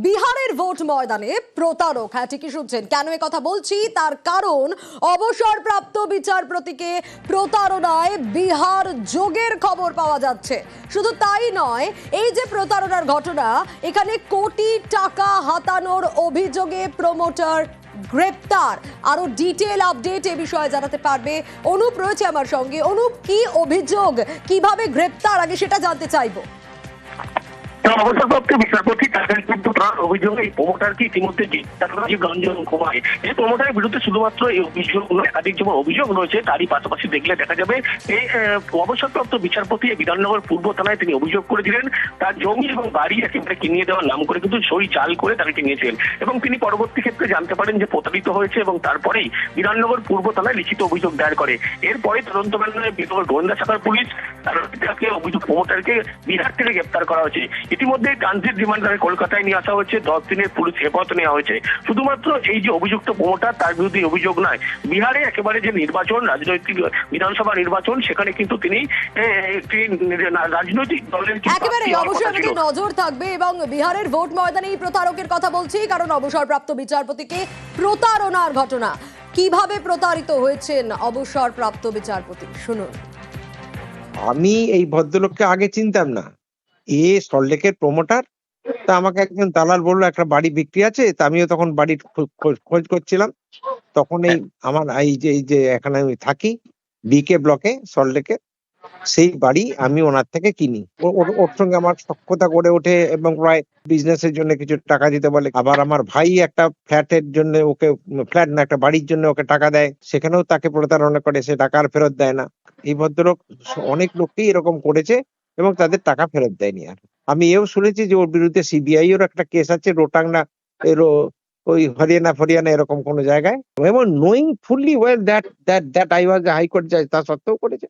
বিহারের ভোট ময়দানে প্রতারক হ্যাঁ ঠিকই শুনছেন। কেন এ কথা বলছি? তার কারণ অবসরপ্রাপ্ত বিচারপতিকে প্রতারণায় বিহার যোগের খবর পাওয়া যাচ্ছে। শুধু তাই নয়, এই যে প্রতারণার ঘটনা, এখানে কোটি টাকা হাতানোর অভিযোগে প্রমোটার গ্রেপ্তার। আরও ডিটেল আপডেট এ বিষয়ে জানাতে পারবে অনুপ রয়েছে আমার সঙ্গে। অনুপ, কি অভিযোগ? কীভাবে গ্রেপ্তার? আগে সেটা জানতে চাইব। অবসরপ্রাপ্ত বিচারপতি অভিযোগ প্রমোটারকে ইতিমধ্যে হয়েছে রঞ্জন কুমার এই প্রমোটারের বিরুদ্ধে শুধুমাত্র এই অভিযোগ একাধিক যেমন অভিযোগ রয়েছে, তারই পাশাপাশি দেখলে দেখা যাবে এই অবসরপ্রাপ্ত বিচারপতি বিধাননগর পূর্ব থানায় তিনি অভিযোগ করেছিলেন, তার জমি এবং বাড়ি একেবারে কিনিয়ে দেওয়ার নাম করে কিন্তু সই চাল করে তাকে কিনিয়েছিলেন এবং তিনি পরবর্তী ক্ষেত্রে জানতে পারেন যে প্রতারিত হয়েছে এবং তারপরেই বিধাননগর পূর্ব থানায় লিখিত অভিযোগ দায়ের করে। এরপরে তদন্তকালে বিধাননগর গোয়েন্দা শাখার পুলিশ তাকে অভিযোগ, প্রমোটারকে বিহার থেকে গ্রেপ্তার করা হয়েছে। ইতিমধ্যে ট্রানজিট রিমান্ড কলকাতায় নিয়ে আসা হয়েছে। দশ দিনের পুলিশ হেফাজত নেওয়া হয়েছে। শুধুমাত্র এই যে অভিযুক্ত প্রমোটার তার বিরুদ্ধে অভিযোগ নয় বিহারে একেবারে যে নির্বাচন রাজনৈতিক বিধানসভা নির্বাচন সেখানে কিন্তু তিনি একটি রাজনৈতিক দলের একেবারে অবশ্যই আমাদের নজর থাকবে এবং বিহারের ভোট ময়দানে এই প্রতারকের কথা বলছি কারণ অবসরপ্রাপ্ত বিচারপতিকে প্রতারণার ঘটনা। কীভাবে প্রতারিত হয়েছেন অবসরপ্রাপ্ত বিচারপতি? শুনুন। আমি এই ভদ্রলোককে আগে চিনতাম না। এ সল্টলেকের প্রমোটার তা আমাকে একজন দালাল বলল একটা বাড়ি বিক্রি আছে? তা আমিও তখন বাড়ির খোঁজ- করছিলাম। তখন এই আমার এই যে এই যে এখানে আমি থাকি বিকে ব্লকে সল্টলেকে সেই বাড়ি আমি ওনার থেকে কিনি। ওর ওর সঙ্গে আমার সক্ষতা গড়ে ওঠে এবং প্রায় বিজনেসের জন্য কিছু টাকা দিতে বলে। আবার আমার ভাই একটা ফ্ল্যাটের জন্য ওকে ফ্ল্যাট না একটা বাড়ির জন্য ওকে টাকা দেয়। সেখানেও তাকে প্রতারণা করে সে টাকা আর ফেরত দেয় না। এই ভদ্রলোক অনেক লোককেই এরকম করেছে এবং তাদের টাকা ফেরত দেয়নি আর। আমি এও শুনেছি যে ওর বিরুদ্ধে সিবিআই এর একটা কেস আছে, রোটাং না ওই হরিয়ানা ফরিয়ানা এরকম কোন জায়গায়। এবং knowing fully well that that that I was high court জাজ তা সত্ত্বেও করেছে।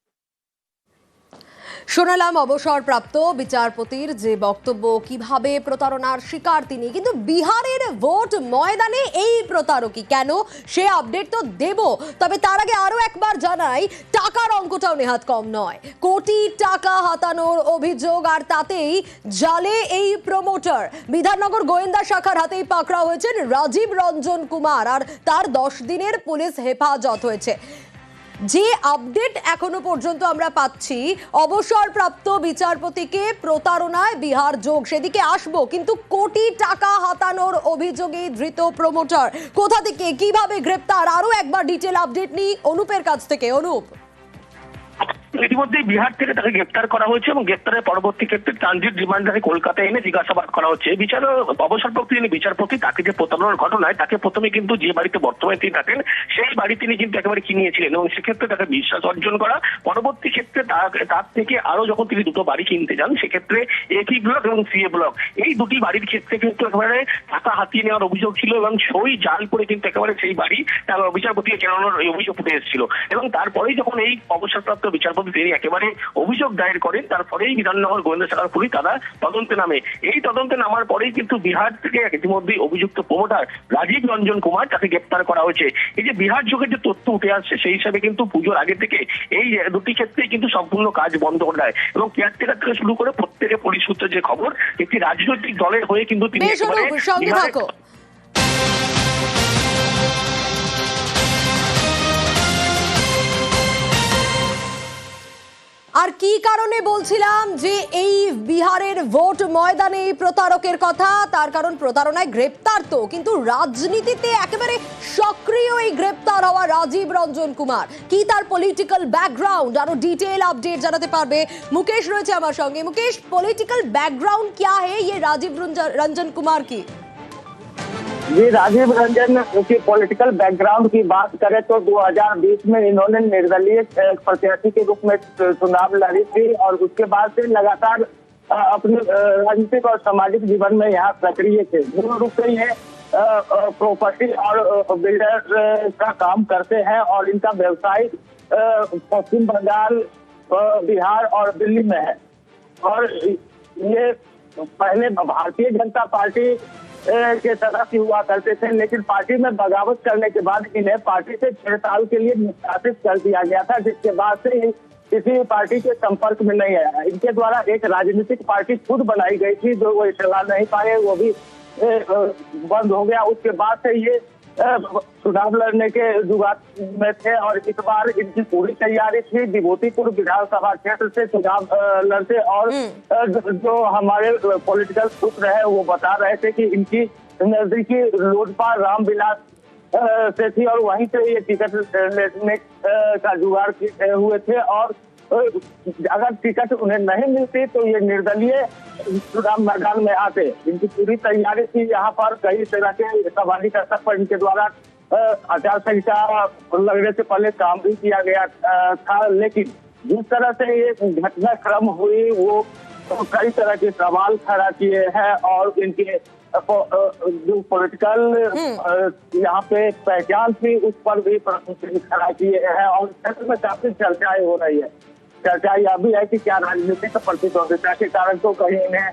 শোনালাম অবসরপ্রাপ্ত বিচারপতির যে বক্তব্য, কীভাবে প্রতারণার শিকার তিনি। কিন্তু বিহারের ভোট ময়দানে এই প্রতারকই কেন? সে আপডেট তো দেব। তবে তার আগে আরও একবার জানাই, টাকার অঙ্কটাও নেহাত কম নয়। কোটি টাকা হাতানোর অভিযোগ আর তাতেই জালে এই প্রমোটার। বিধাননগর গোয়েন্দা শাখার হাতেই পাকড়া হয়েছেন রাজীব রঞ্জন কুমার, আর তার দশ দিনের পুলিশ হেফাজত হয়েছে। যে আপডেট এখনও পর্যন্ত আমরা পাচ্ছি, অবসরপ্রাপ্ত বিচারপতিকে প্রতারণায় বিহার যোগ, সেদিকে আসব, কিন্তু কোটি টাকা হাতানোর অভিযোগে ধৃত প্রমোটার কোথা থেকে, কীভাবে গ্রেপ্তার? আরও একবার ডিটেল আপডেট নিই অনুপের কাছ থেকে। অনুপ। ইতিমধ্যে বিহার থেকে তাকে গ্রেপ্তার করা হয়েছে এবং গ্রেপ্তারের পরবর্তী ক্ষেত্রে ট্রানজিট রিমান্ড তাকে কলকাতায় এনে জিজ্ঞাসাবাদ করা হচ্ছে। বিচার অবসরপ্রাপ্ত যিনি বিচারপতি তাকে যে প্রতারণার ঘটনায় তাকে প্রথমে কিন্তু যে বাড়িতে বর্তমানে তিনি থাকেন, সেই বাড়ি তিনি কিন্তু একেবারে কিনিয়েছিলেন এবং সেক্ষেত্রে তাকে বিশ্বাস অর্জন করা, পরবর্তী ক্ষেত্রে তার- তার থেকে আরও যখন তিনি দুটো বাড়ি কিনতে যান, সেক্ষেত্রে একই ব্লক এবং সিএ ব্লক এই দুটি বাড়ির ক্ষেত্রে কিন্তু একেবারে টাকা হাতিয়ে নেওয়ার অভিযোগ ছিল এবং সই জাল করে কিন্তু একেবারে সেই বাড়ি তার বিচারপতিকে কেনানোর অভিযোগ উঠে এসেছিল। এবং তারপরেই যখন এই অবসরপ্রাপ্ত বিচারপতি তিনি একেবারে অভিযোগ দায়ের করেন তারপরেই বিধাননগর গোয়েন্দা শাখার পুলিশ তারা তদন্তে নামে। এই তদন্তে নামার পরেই কিন্তু বিহার থেকে ইতিমধ্যে অভিযুক্ত প্রমোটার রাজীব রঞ্জন কুমার তাকে গ্রেপ্তার করা হয়েছে। এই যে বিহার যুগের যে তথ্য উঠে আসছে সেই হিসাবে কিন্তু পুজোর আগে থেকে এই দুটি ক্ষেত্রেই কিন্তু সম্পূর্ণ কাজ বন্ধ করে দেয় এবং কেয়ারটেকার থেকে শুরু করে প্রত্যেকে পুলিশ সূত্রে যে খবর একটি রাজনৈতিক দলের হয়ে কিন্তু তিনি আর কি কারণে বলছিলাম যে এই বিহারের ভোট ময়দানে এই প্রতারকের কথা? তার কারণ প্রতারণায় গ্রেপ্তার তো, কিন্তু রাজনীতিতে একেবারে সক্রিয় এই গ্রেপ্তার হওয়া রাজীব রঞ্জন কুমার। কি তার পলিটিক্যাল ব্যাকগ্রাউন্ড আরও ডিটেল আপডেট জানাতে পারবে। মুকেশ রয়েছে আমার সঙ্গে। মুকেশ পলিটিক্যাল ব্যাকগ্রাউন্ড ক্যা হে? ইয়ে রাজীব রঞ্জন কুমার কি? जी, राजीव रंजन की पॉलिटिकल बैकग्राउंड की बात करें तो 2020 में इन्होंने निर्दलीय प्रत्याशी के रूप में चुनाव लड़ी थी और उसके बाद से लगातार अपने राजनीतिक और सामाजिक जीवन में यहाँ सक्रिय थे। मूल रूप से ये प्रॉपर्टी और बिल्डर का काम करते हैं और इनका व्यवसाय पश्चिम बंगाल बिहार और दिल्ली में है। और ये, पहले भारतीय जनता पार्टी के सदस्य हुआ करते थे, लेकिन पार्टी में बगावत करने के बाद इन्हें पार्टी से छह साल के लिए निष्कासित कर दिया गया था, जिसके बाद से किसी पार्टी के संपर्क में नहीं आया। इनके द्वारा एक राजनीतिक पार्टी खुद बनाई गई थी, जो वो चला नहीं पाए, वो भी बंद हो गया। उसके बाद से ये चुनाव लड़ने के जुगाड़ में थे और इस बार इनकी पूरी तैयारी थी। विभूतिपुर विधानसभा क्षेत्र से चुनाव लड़ते और जो हमारे पॉलिटिकल सूत्र है वो बता रहे थे कि इनकी नजदीकी लोजपा रामविलास से थी और वहीं से ये टिकट लेने का जुगाड़ हुए थे और अगर टिकट उन्हें नहीं मिलती तो ये निर्दलीय चुनाव मैदान में आते। इनकी पूरी तैयारी थी यहाँ पर कई तरह के सवाली का स्तर पर इनके द्वारा आचार संहिता लगने से पहले काम भी किया गया था लेकिन जिस तरह से ये घटनाक्रम हुई वो तो कई तरह के सवाल खड़ा किए हैं और इनके जो पॉलिटिकल यहाँ पे पहचान थी उस पर भी प्रश्न चिन्ह खड़ा किए हैं और क्षेत्र में काफ़ी चर्चाएँ हो रही है। चर्चा यह भी है कि क्या राजनीतिक प्रतिद्वंदिता के कारण तो कहीं इन्हें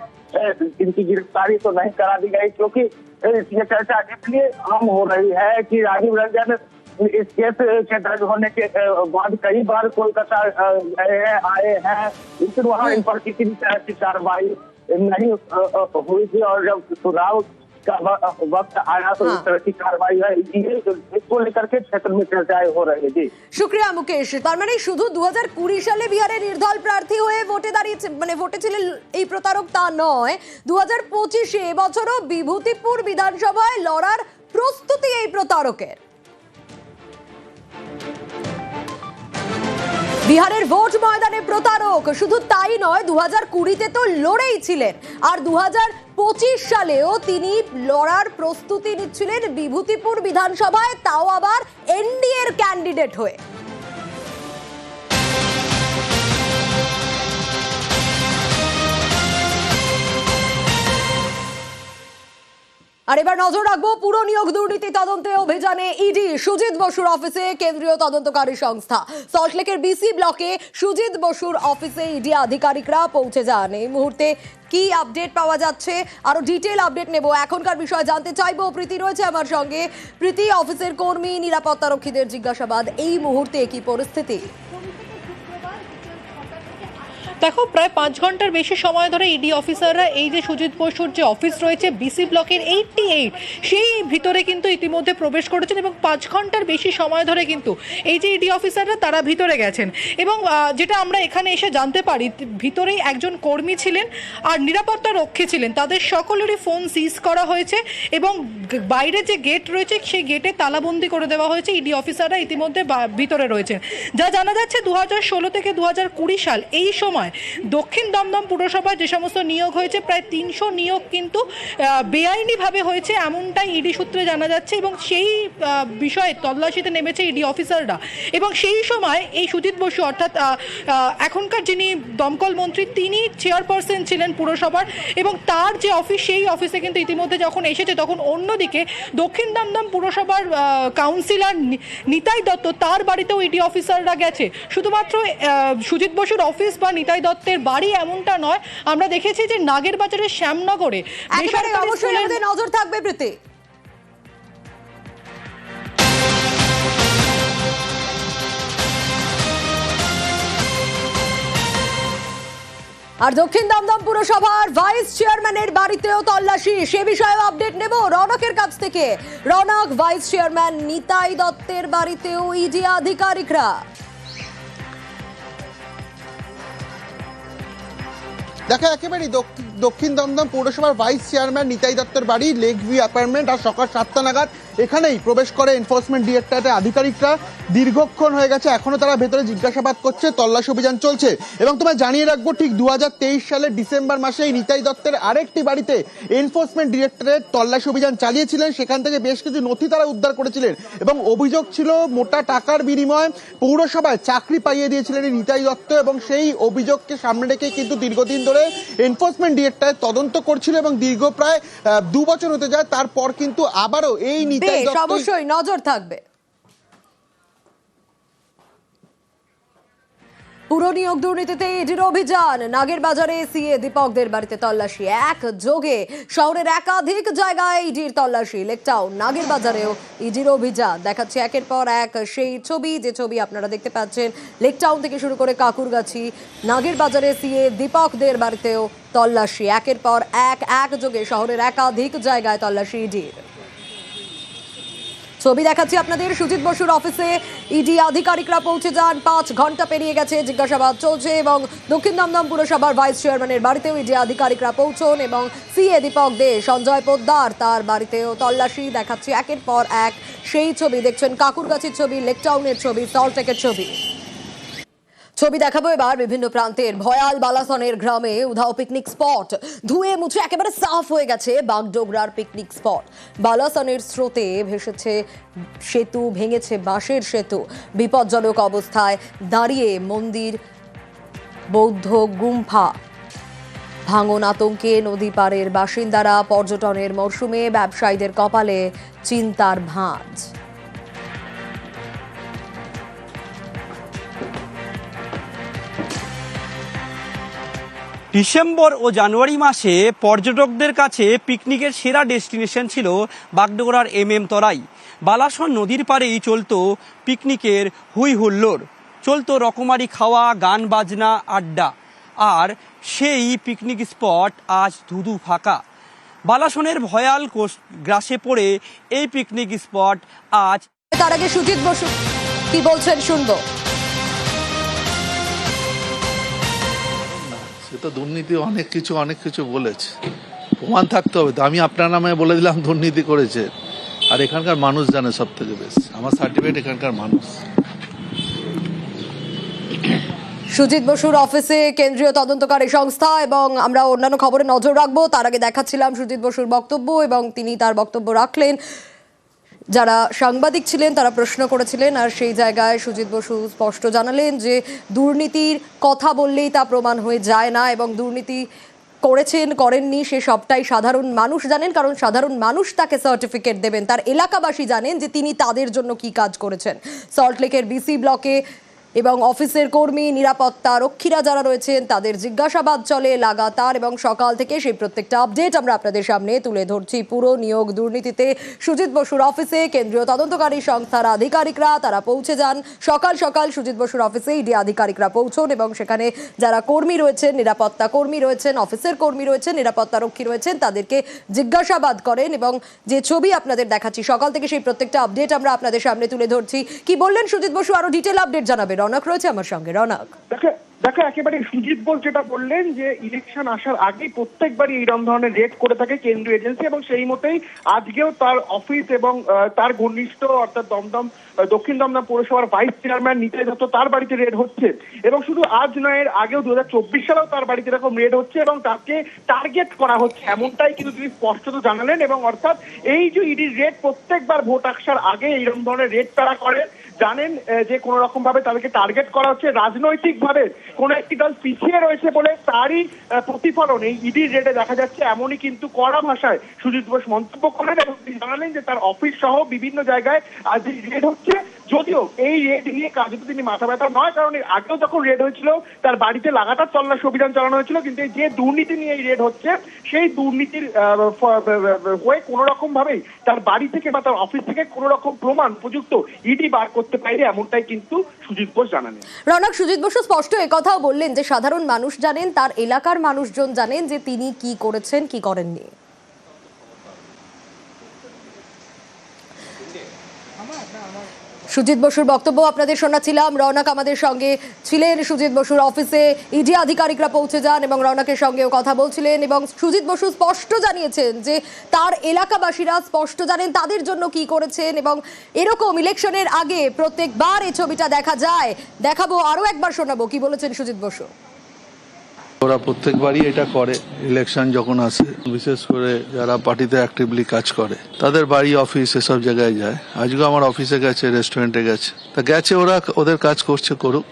इनकी गिरफ्तारी तो नहीं करा दी गई क्योंकि ये चर्चा इसलिए आम हो रही है कि राजीव रंजन इस केस के दर्ज होने के बाद कई बार कोलकाता गए हैं आए हैं लेकिन वहाँ इन पर किसी भी तरह की कार्रवाई नहीं हुई थी और जब चुनाव का व- वक्त आया तो हाँ। इस तरह की कार्रवाई है ये इसको लेकर के क्षेत्र में चर्चाएं हो रही है जी শুক্রিয়া মুকেশ তার মানে শুধু দু কুড়ি সালে বিহারে নির্দল প্রার্থী হয়ে ভোটে দাঁড়িয়েছে মানে ভোটে ছিলেন এই প্রতারক তা নয় দু হাজার পঁচিশে এবছরও বিভূতিপুর বিধানসভায় লড়ার প্রস্তুতি এই প্রতারকের বিহারের ভোট ময়দানে প্রতারক শুধু তাই নয় দু হাজার কুড়িতে তো লড়েই ছিলেন আর দু হাজার পঁচিশ সালেও তিনি লড়ার প্রস্তুতি নিচ্ছিলেন বিভূতিপুর বিধানসভায় তাও আবার এনডিএর ক্যান্ডিডেট হয়ে। আর এবার নজর রাখব পুরো নিয়োগ দুর্নীতি তদন্তে অভিযানে ইডি, সুজিত বসুর অফিসে কেন্দ্রীয় তদন্তকারী সংস্থা। সল্টলেকের বিসি ব্লকে সুজিত বসুর অফিসে ইডি আধিকারিকরা পৌঁছে যান। এই মুহূর্তে কি আপডেট পাওয়া যাচ্ছে? আরও ডিটেল আপডেট নেব। এখনকার বিষয় জানতে চাইব। প্রীতি রয়েছে আমার সঙ্গে। প্রীতি, অফিসের কর্মী, নিরাপত্তারক্ষীদের জিজ্ঞাসাবাদ। এই মুহূর্তে কি পরিস্থিতি? দেখো, প্রায় পাঁচ ঘণ্টার বেশি সময় ধরে ইডি অফিসাররা এই যে সুজিত বসুর যে অফিস রয়েছে বিসি ব্লকের এইটটি এইট সেই ভিতরে কিন্তু ইতিমধ্যে প্রবেশ করেছেন এবং পাঁচ ঘণ্টার বেশি সময় ধরে কিন্তু এই যে ইডি অফিসাররা তারা ভিতরে গেছেন। এবং যেটা আমরা এখানে এসে জানতে পারি, ভিতরেই একজন কর্মী ছিলেন আর নিরাপত্তা রক্ষী ছিলেন। তাদের সকলেরই ফোন সিজ করা হয়েছে এবং বাইরে যে গেট রয়েছে, সেই গেটে তালাবন্দি করে দেওয়া হয়েছে ইডি অফিসাররা ইতিমধ্যে ভিতরে রয়েছেন। যা জানা যাচ্ছে দু হাজার ষোলো থেকে দু হাজার কুড়ি সাল, এই সময় দক্ষিণ দমদম পুরসভায় যে সমস্ত নিয়োগ হয়েছে, প্রায় তিনশো নিয়োগ কিন্তু বেআইনিভাবে হয়েছে এমনটাই ইডি সূত্রে জানা যাচ্ছে এবং সেই বিষয়ে তল্লাশিতে নেমেছে ইডি অফিসাররা। এবং সেই সময় এই সুজিত বসু অর্থাৎ এখনকার যিনি দমকল মন্ত্রী, তিনি চেয়ারপারসন ছিলেন পুরসভার এবং তার যে অফিস, সেই অফিসে কিন্তু ইতিমধ্যে যখন এসেছে, তখন অন্যদিকে দক্ষিণ দমদম পুরসভার কাউন্সিলর নিতাই দত্ত, তার বাড়িতেও ইডি অফিসাররা গেছে। শুধুমাত্র সুজিত বসুর অফিস বা নিতাই দত্তের বাড়ি এমনটা নয়। আমরা দেখেছি যে নাগের বাজারের শ্যামনগরে অবশ্যই আমাদের নজর থাকবে প্রীতি। আর দক্ষিণ দমদম পুরসভার ভাইস চেয়ারম্যানের বাড়িতেও তল্লাশি। সে বিষয়েও আপডেট নেব রনকের কাছ থেকে। রনক ভাইস চেয়ারম্যান নিতাই দত্তের বাড়িতেও ইডি আধিকারিকরা। দেখো একেবারেই দক্ষিণ- দক্ষিণ দমদম পৌরসভার ভাইস চেয়ারম্যান নিতাই দত্তর বাড়ি লেক ভিউ অ্যাপার্টমেন্ট আর সকাল সাতটা নাগাদ এখানেই প্রবেশ করে এনফোর্সমেন্ট ডিরেক্টরেটের আধিকারিকরা। দীর্ঘক্ষণ হয়ে গেছে, এখনও তারা ভেতরে জিজ্ঞাসাবাদ করছে, তল্লাশি অভিযান চলছে। এবং তোমায় জানিয়ে রাখব, ঠিক দু সালের ডিসেম্বর মাসে এই নিতাই দত্তের আরেকটি বাড়িতে এনফোর্সমেন্ট ডিরেক্টরেট তল্লাশি অভিযান চালিয়েছিলেন। সেখান থেকে বেশ কিছু নথি তারা উদ্ধার করেছিলেন এবং অভিযোগ ছিল, মোটা টাকার বিনিময়ে পৌরসভায় চাকরি পাইয়ে দিয়েছিলেন এই নিতাই দত্ত এবং সেই অভিযোগকে সামনে রেখে কিন্তু দীর্ঘদিন ধরে এনফোর্সমেন্ট ডিরেক্টর তদন্ত করছিল এবং দীর্ঘ প্রায় দু বছর হতে যায় তারপর কিন্তু আবারও এই নিতাই অবশ্যই নজর থাকবে। পুর নিয়োগ দুর্নীতিতে ইডির অভিযান। নাগের বাজারে সিএ দীপকদের বাড়িতে তল্লাশি। এক যোগে শহরের একাধিক জায়গায় ইডির তল্লাশি। লেকটাউন নাগের বাজারেও ইডির অভিযান। দেখাচ্ছে একের পর এক সেই ছবি। যে ছবি আপনারা দেখতে পাচ্ছেন, লেকটাউন থেকে শুরু করে কাকুরগাছি নাগের বাজারে সিএ দীপকদের বাড়িতেও তল্লাশি। একের পর এক এক যোগে শহরের একাধিক জায়গায় তল্লাশি ইডির। ছবি দেখাচ্ছি আপনাদের। সুজিত বসুর অফিসে ইডি আধিকারিকরা পৌঁছে যান। পাঁচ ঘণ্টা পেরিয়ে গেছে, জিজ্ঞাসাবাদ চলছে এবং দক্ষিণ দমদম পুরসভার ভাইস চেয়ারম্যানের বাড়িতেও ইডি আধিকারিকরা পৌঁছন এবং সিএ দীপক দে, সঞ্জয় পোদ্দার তার বাড়িতেও তল্লাশি দেখাচ্ছি। একের পর এক সেই ছবি দেখছেন কাকুরগাছির ছবি লেকটাউনের ছবি সল্টেকের ছবি। ছবি দেখাবো এবার বিভিন্ন প্রান্তের ভয়াল বালাসনের গ্রামে উধাও পিকনিক স্পট ধুয়ে মুছে একেবারে সাফ হয়ে গেছে বাগডোগরার পিকনিক স্পট বালাসনের স্রোতে ভেসেছে সেতু, ভেঙেছে বাঁশের সেতু। বিপজ্জনক অবস্থায় দাঁড়িয়ে মন্দির বৌদ্ধ গুম্ফা। ভাঙন আতঙ্কে নদী পাড়ের বাসিন্দারা পর্যটনের মরশুমে ব্যবসায়ীদের কপালে চিন্তার ভাঁজ। ডিসেম্বর ও জানুয়ারি মাসে পর্যটকদের কাছে পিকনিকের সেরা ডেস্টিনেশন ছিল বাগডোগরার এম এম তরাই। বালাসন নদীর পাড়েই চলত পিকনিকের হুই হুল্লোড়। চলতো রকমারি খাওয়া, গান বাজনা, আড্ডা। আর সেই পিকনিক স্পট আজ ধুধু ফাঁকা। বালাসনের ভয়াল কোষ গ্রাসে পড়ে এই পিকনিক স্পট আজ। তার আগে সুজিত বসু, কি বলছেন শুনব? তো দুর্নীতি অনেক কিছু অনেক কিছু বলেছে। প্রমাণ থাকতে হবে। তো আমি আপনার নামে বলে দিলাম দুর্নীতি করেছে। আর এখানকার মানুষ জানে সব থেকে বেশি। আমার সার্টিফিকেট এখানকার মানুষ। সুজিত বসুর অফিসে কেন্দ্রীয় তদন্তকারী সংস্থা এবং আমরা অন্যান্য খবরে নজর রাখব। তার আগে দেখাচ্ছিলাম সুজিত বসুর বক্তব্য এবং তিনি তার বক্তব্য রাখলেন। যারা সাংবাদিক ছিলেন, তারা প্রশ্ন করেছিলেন, আর সেই জায়গায় সুজিত বসু স্পষ্ট জানালেন যে দুর্নীতির কথা বললেই তা প্রমাণ হয়ে যায় না এবং দুর্নীতি করেছেন, করেননি, সে সবটাই সাধারণ মানুষ জানেন, কারণ সাধারণ মানুষ তাকে সার্টিফিকেট দেবেন। তার এলাকাবাসী জানেন যে তিনি তাদের জন্য কি কাজ করেছেন। সল্টলেকের বিসি ব্লকে এবং অফিসের কর্মী, নিরাপত্তা রক্ষীরা যারা রয়েছেন, তাদের জিজ্ঞাসাবাদ চলে লাগাতার এবং সকাল থেকে সেই প্রত্যেকটা আপডেট আমরা আপনাদের সামনে তুলে ধরছি। পুরো নিয়োগ দুর্নীতিতে সুজিত বসুর অফিসে কেন্দ্রীয় তদন্তকারী সংস্থার আধিকারিকরা তারা পৌঁছে যান। সকাল সকাল সুজিত বসুর অফিসে ইডি আধিকারিকরা পৌঁছন এবং সেখানে যারা কর্মী রয়েছেন, নিরাপত্তা কর্মী রয়েছেন, অফিসের কর্মী রয়েছেন, নিরাপত্তা রক্ষী রয়েছেন, তাদেরকে জিজ্ঞাসাবাদ করেন এবং যে ছবি আপনাদের দেখাচ্ছি, সকাল থেকে সেই প্রত্যেকটা আপডেট আমরা আপনাদের সামনে তুলে ধরছি। কি বললেন সুজিত বসু? আরও ডিটেল আপডেট জানাবে রনক রয়েছে আমার সঙ্গে, রনক। দেখো একেবারে সুজিত বোস যেটা বললেন যে ইলেকশন আসার আগেই প্রত্যেকবারই এইরকম ধরনের রেড করে থাকে কেন্দ্রীয় এজেন্সি এবং সেই মতেই আজকেও তার অফিস এবং তার ঘনিষ্ঠ অর্থাৎ দমদম দক্ষিণ দমদম পৌরসভার ভাইস চেয়ারম্যান নিতে দত্ত তার বাড়িতে রেড হচ্ছে। এবং শুধু আজ নয়, এর আগেও দু হাজার চব্বিশ সালেও তার বাড়িতে এরকম রেড হচ্ছে এবং তাকে টার্গেট করা হচ্ছে। এমনটাই কিন্তু তিনি স্পষ্টত জানালেন এবং অর্থাৎ এই যে ইডির রেড প্রত্যেকবার ভোট আসার আগে এইরকম ধরনের রেড তারা করে জানেন যে কোন রকম ভাবে তাদেরকে টার্গেট করা হচ্ছে। রাজনৈতিক ভাবে কোন একটি দল পিছিয়ে রয়েছে বলে তারই প্রতিফলন। এই ইডির রেডে দেখা যাচ্ছে এমনই কিন্তু কড়া ভাষায় সুজিত বোস মন্তব্য করেন এবং তিনি জানালেন যে তার অফিস সহ বিভিন্ন জায়গায় আজ রেড হচ্ছে। যদিও এই রেড নিয়ে কাজে তো তিনি মাথা ব্যথা নয়, কারণ আগেও যখন রেড হয়েছিল, তার বাড়িতে লাগাতার তল্লাশি অভিযান চালানো হয়েছিল, কিন্তু যে দুর্নীতি নিয়ে এই রেড হচ্ছে, সেই দুর্নীতির হয়ে কোনো রকম ভাবেই তার বাড়ি থেকে বা তার অফিস থেকে কোনো রকম প্রমাণ উপযুক্ত ইডি বার করতে পারে এমনটাই কিন্তু সুজিত বোস জানালেন রনক, সুজিত বসু স্পষ্ট কথাও বললেন যে সাধারণ মানুষ জানেন, তার এলাকার মানুষজন জানেন যে তিনি কি করেছেন, কি করেননি। সুজিত বসুর বক্তব্য আপনাদের শোনাচ্ছিলাম। রওনাক আমাদের সঙ্গে ছিলেন সুজিত বসুর অফিসে। ইডি আধিকারিকরা পৌঁছে যান এবং রওনাকের সঙ্গেও কথা বলছিলেন এবং সুজিত বসু স্পষ্ট জানিয়েছেন যে তার এলাকাবাসীরা স্পষ্ট জানেন তাদের জন্য কি করেছেন এবং এরকম ইলেকশনের আগে প্রত্যেকবার এই ছবিটা দেখা যায়। দেখাবো, আরও একবার শোনাবো। কি বলেছেন সুজিত বসু? ওরা প্রত্যেকবারই এটা করে ইলেকশন যখন আসে, বিশেষ করে যারা পার্টিতে অ্যাক্টিভলি কাজ করে, তাদের বাড়ি অফিস এসব জায়গায় যায়। আজকে আমার অফিসে গেছে রেস্টুরেন্টে গেছে। তা গেছে ওরা, ওদের কাজ করছে, করুক।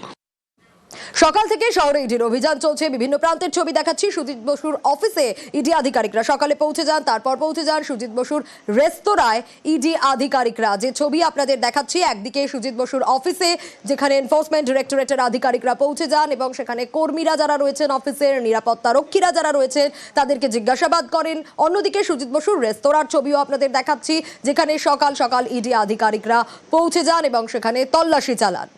সকাল থেকে শহরে ইডির অভিযান চলছে। বিভিন্ন প্রান্তের ছবি দেখাচ্ছি। সুজিত বসুর অফিসে ইডি আধিকারিকরা সকালে পৌঁছে যান, তারপর পৌঁছে যান সুজিত বসুর রেস্তোরাঁয় ইডি আধিকারিকরা। যে ছবি আপনাদের দেখাচ্ছি, একদিকে সুজিত বসুর অফিসে, যেখানে এনফোর্সমেন্ট ডিরেক্টরেটের আধিকারিকরা পৌঁছে যান এবং সেখানে কর্মীরা যারা রয়েছেন অফিসের, নিরাপত্তা রক্ষীরা যারা রয়েছেন, তাদেরকে জিজ্ঞাসাবাদ করেন। অন্যদিকে সুজিত বসুর রেস্তোরাঁর ছবিও আপনাদের দেখাচ্ছি, যেখানে সকাল সকাল ইডি আধিকারিকরা পৌঁছে যান এবং সেখানে তল্লাশি চালান।